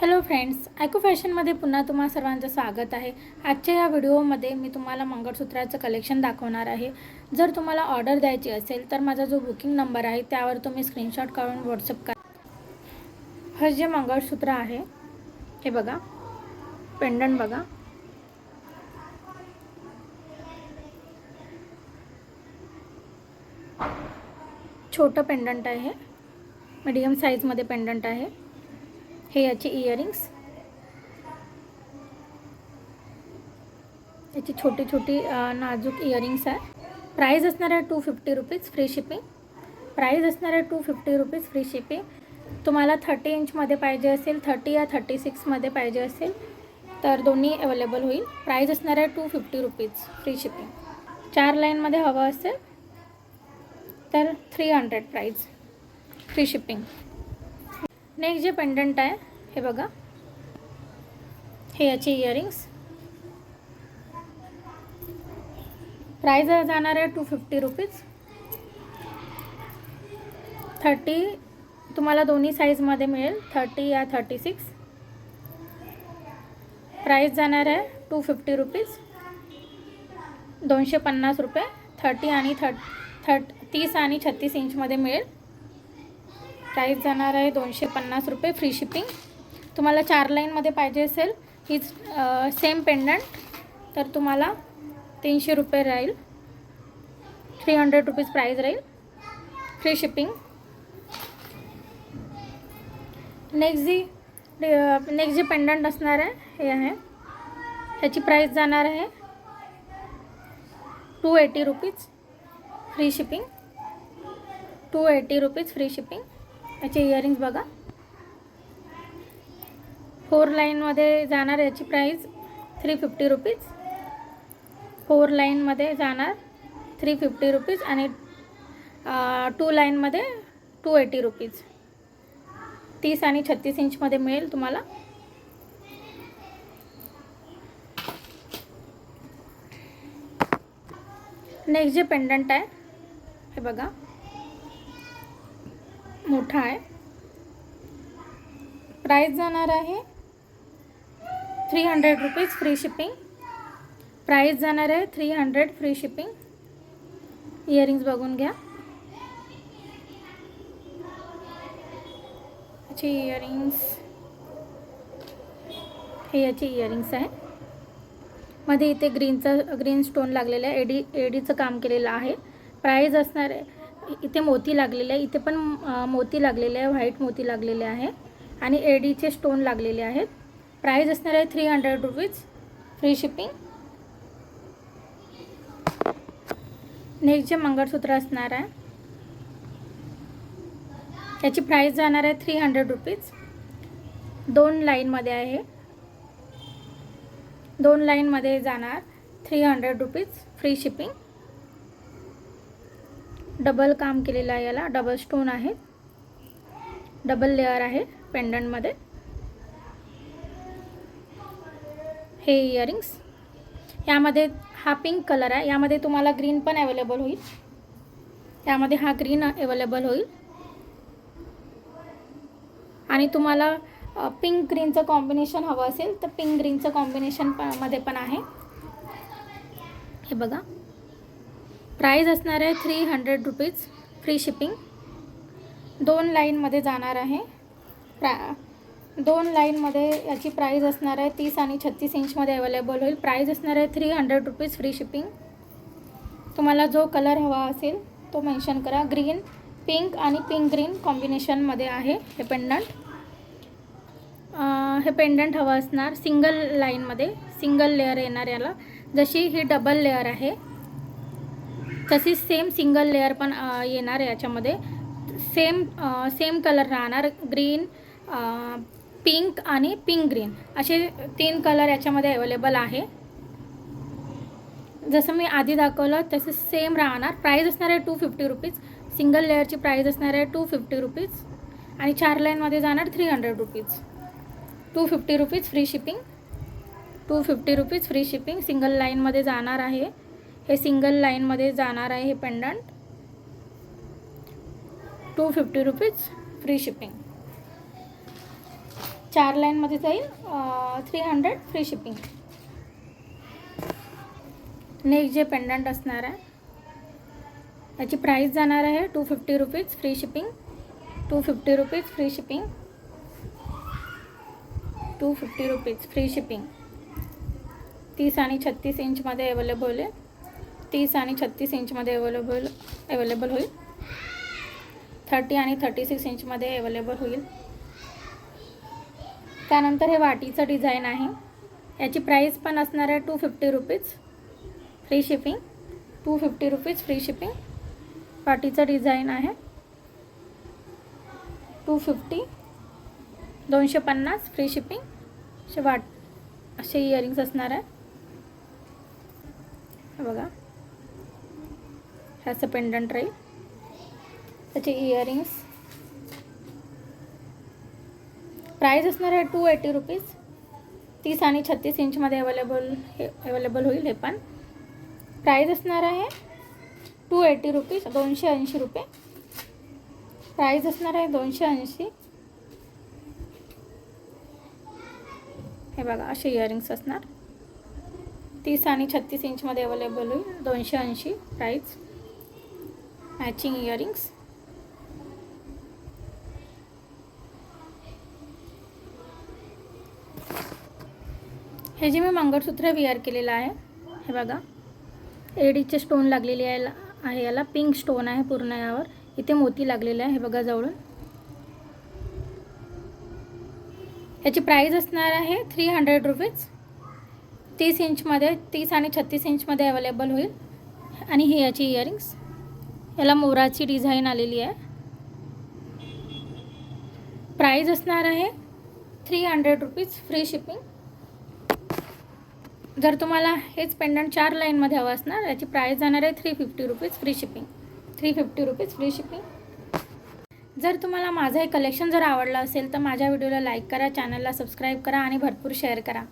Hello friends ॲको फॅशनमध्ये पुन्हा तुम्हा सर्वांचं स्वागत आहे. आजच्या या व्हिडिओमध्ये मी तुम्हाला मंगळसूत्राचं कलेक्शन दाखवणार आहे. जर तुम्हाला ऑर्डर द्यायची असेल तर माझा जो बुकिंग नंबर आहे त्यावर तुम्ही स्क्रीनशॉट काढून व्हॉट्सअप करा. हे जे मंगळसूत्र आहे हे बघा. पेंडंट बघा. छोटं पेंडंट आहे. मीडियम साईजमध्ये पेंडंट आहे. हे याचे इयरिंग्स याची छोटी छोटी नाजूक इयरिंग्स आहे. प्राईज असणार आहे two fifty rupees free shipping price असणार आहे two fifty rupees free shipping तुम्हाला थर्टी इंचमध्ये पाहिजे असेल थर्टी या थर्टी सिक्समध्ये पाहिजे असेल तर दोन्ही अवेलेबल होईल. प्राईज असणार आहे two fifty rupees free shipping चार लाईनमध्ये हवं असेल तर three hundred price free shipping next जे पेंडंट आहे हे बघा. हे याचे इयरिंग्स प्राईज जाणार आहे टू फिफ्टी रुपीज थर्टी तुम्हाला दोन्ही साईजमध्ये मिळेल. थर्टी या थर्टी सिक्स प्राईज जाणार आहे टू फिफ्टी रुपीज दोनशे पन्नास रुपये. थर्टी आणि थर्ट थर्ट तीस आणि छत्तीस इंचमध्ये मिळेल. प्राईस जाणार आहे दोनशे पन्नास रुपये फ्री शिपिंग. तुम्हाला चार लाईनमध्ये पाहिजे असेल हीच सेम पेंडंट तर तुम्हाला तीनशे रुपये राहील. थ्री हंड्रेड रुपीज प्राईज राहील. फ्री शिपिंग नेक्स्ट जी नेक्स्ट जी पेंडंट असणार आहे हे आहे. ह्याची प्राईस जाणार आहे two eighty rupees free shipping two eighty rupees free shipping याचे इयरिंग्स बघा. फोर लाईनमध्ये जाणार याची price three fifty rupees four लाईनमध्ये जाणार थ्री फिफ्टी रुपीज आणि टू लाईनमध्ये टू एटी रुपीज तीस आणि छत्तीस इंचमध्ये मिळेल तुम्हाला. नेक्स्ट जे पेंडंट आहे हे बघा. मोठा आहे. प्राईस जाणार आहे three hundred rupees free shipping price जाणार आहे three hundred free shipping earrings बघून घ्या. याची इयरिंग्स हे याची इयरिंग्स आहे. मध्ये इथे ग्रीनचं ग्रीन स्टोन लागलेला आहे. एडी एडीचं काम केलेलं आहे. प्राईज असणार आहे इथे मोती लागलेले आहे. इथे पण मोती लागलेले आहे. व्हाईट मोती लागलेले आहे. आणि एडीचे स्टोन लागलेले आहेत. प्राईज असणार आहे three hundred rupees free shipping next जे मंगळसूत्र असणार आहे. त्याची प्राईस जाणार आहे थ्री हंड्रेड रुपीज दोन लाईनमध्ये आहे. दोन लाईनमध्ये जाणार three hundred rupees free shipping double काम केलेलं आहे याला. डबल स्टोन आहे. डबल लेअर आहे पेंडंटमध्ये. हे इयरिंग्स. यामध्ये हा पिंक कलर आहे. यामध्ये तुम्हाला ग्रीन पण अवेलेबल होईल. यामध्ये हा ग्रीन अवेलेबल होईल. आणि तुम्हाला पिंक ग्रीनचं कॉम्बिनेशन हवं असेल तर पिंक ग्रीनचं कॉम्बिनेशन प मध्ये पण आहे. हे बघा. प्राईज असणार आहे three hundred rupees free shipping दोन लाईनमध्ये जाणार आहे. प्रा दोन लाईनमध्ये याची प्राईज असणार आहे तीस आणि छत्तीस इंचमध्ये अवेलेबल होईल. प्राईज असणार आहे three hundred rupees free shipping तुम्हाला जो कलर हवा असेल तो मेन्शन करा. ग्रीन पिंक आणि पिंक ग्रीन कॉम्बिनेशनमध्ये आहे. हे पेंडंट हे पेंडंट हवं असणार सिंगल लाईनमध्ये सिंगल लेअर येणार याला. जशी ही डबल लेअर आहे तशीच सेम सिंगल लेअर पण येणार येणार याच्यामध्ये. सेम सेम कलर राहणार. ग्रीन पिंक आणि पिंक ग्रीन असे तीन कलर याच्यामध्ये अवेलेबल आहे. जसं मी आधी दाखवलं तसं सेम राहणार. प्राईज असणार आहे टू फिफ्टी रुपीज सिंगल लेअरची प्राईज असणार आहे टू फिफ्टी रुपीज आणि चार लाईनमध्ये जाणार three hundred rupees two fifty rupees free shipping two fifty rupees free shipping single लाईनमध्ये जाणार आहे. हे सिंगल लाईनमध्ये जाणार आहे हे pendant two fifty rupees free shipping चार लाईनमध्ये जाईल three hundred free shipping next जे पेंडंट असणार आहे याची प्राईस जाणार आहे two fifty rupees free shipping two fifty rupees free shipping two fifty rupees free shipping तीस आणि छत्तीस इंचमध्ये अवेलेबल आहे. तीस आणि छत्तीस इंचमध्ये अवेलेबल अवेलेबल होईल. थर्टी आणि थर्टी सिक्स इंचमध्ये अवेलेबल होईल. त्यानंतर हे वाटीचं डिझाईन आहे. याची प्राईस पण असणार आहे two fifty rupees free shipping two fifty rupees free shipping वाटीचं design आहे. टू फिफ्टी दोनशे पन्नास फ्री शिपिंग असे वाट असे इयरिंग्स असणार आहे. बघा. हे असं पेंडंट राहील त्याचे इयरिंग्स प्राईस असणार आहे टू एटी रुपीज तीस आणि छत्तीस इंचमध्ये अवेलेबल हे अवेलेबल होईल हे पण. प्राईस असणार आहे टू एटी रुपीज दोनशे ऐंशी रुपये. प्राईस असणार आहे दोनशे ऐंशी. हे बघा असे इयरिंग्स असणार. तीस आणि छत्तीस इंचमध्ये अवेलेबल होईल दोनशे ऐंशी प्राईस मॅचिंग इयरिंग्स हे जे मी मंगळसूत्र विअर केलेलं आहे हे बघा. एडीचे स्टोन लागलेले आहे आहे याला. पिंक स्टोन आहे पूर्ण यावर. इथे मोती लागलेले आहे हे बघा जवळून. याची प्राईज असणार आहे थ्री हंड्रेड रुपीज तीस इंचमध्ये तीस आणि छत्तीस इंचमध्ये अवेलेबल होईल. आणि ही याची इयरिंग्स याला मोराची डिझाईन आलेली आहे. प्राईज असणार आहे three hundred rupees free shipping. जर तुम्हाला हेच पेंडंट चार लाईनमध्ये हवं असणार याची प्राईस जाणार आहे three fifty rupees free shipping. Three fifty rupees free shipping. जर तुम्हाला माझं हे कलेक्शन जर आवडलं असेल तर माझ्या व्हिडिओला लाईक करा चॅनलला सबस्क्राईब करा आणि भरपूर शेअर करा.